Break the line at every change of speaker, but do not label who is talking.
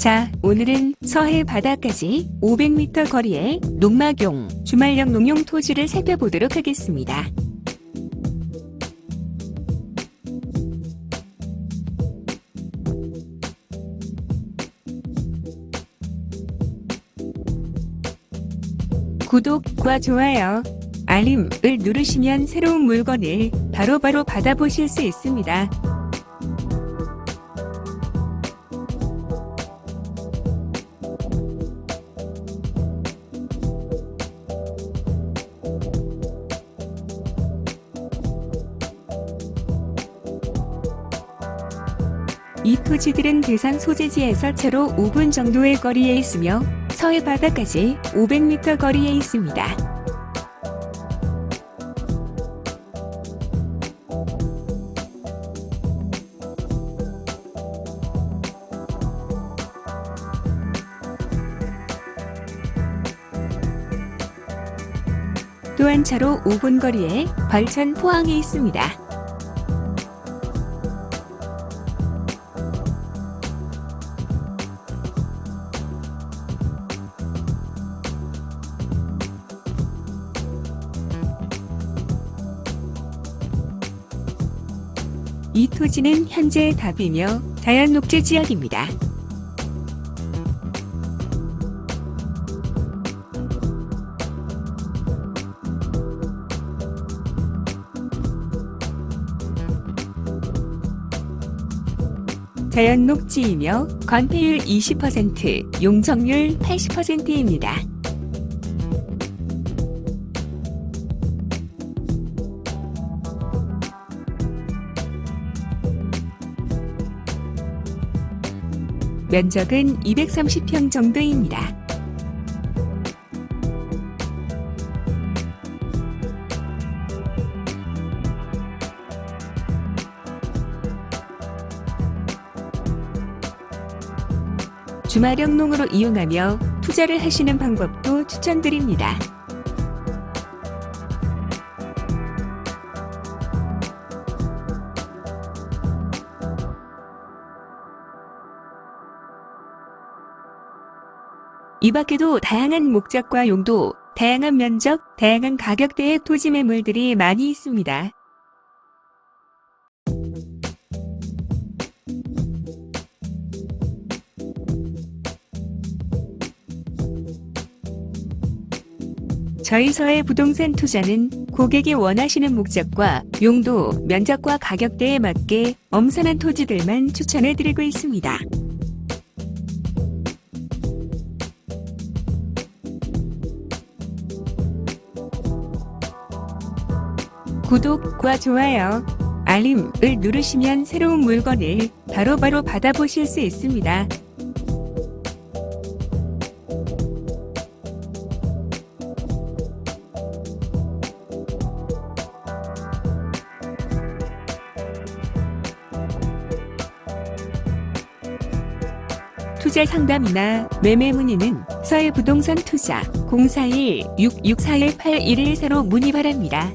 자, 오늘은 서해 바다까지 500m 거리의 농막용 주말형 농용 토지를 살펴보도록 하겠습니다. 구독과 좋아요, 알림을 누르시면 새로운 물건을 바로바로 받아보실 수 있습니다. 이 토지들은 대상 소재지에서 차로 5분 정도의 거리에 있으며 서해 바다까지 500m 거리에 있습니다. 또한 차로 5분 거리에 벌천 포항에 있습니다. 이 토지는 현재 답이며 자연 녹지 지역입니다. 자연 녹지이며 건폐율 20%, 용적률 80%입니다. 면적은 230평 정도입니다. 주말형 농으로 이용하며 투자를 하시는 방법도 추천드립니다. 이 밖에도 다양한 목적과 용도, 다양한 면적, 다양한 가격대의 토지 매물들이 많이 있습니다. 저희 서해 부동산 투자는 고객이 원하시는 목적과 용도, 면적과 가격대에 맞게 엄선한 토지들만 추천해 드리고 있습니다. 구독과 좋아요, 알림을 누르시면 새로운 물건을 바로 바로 받아보실 수 있습니다. 투자 상담이나 매매 문의는 서해 부동산 투자 041-664-8114로 문의 바랍니다.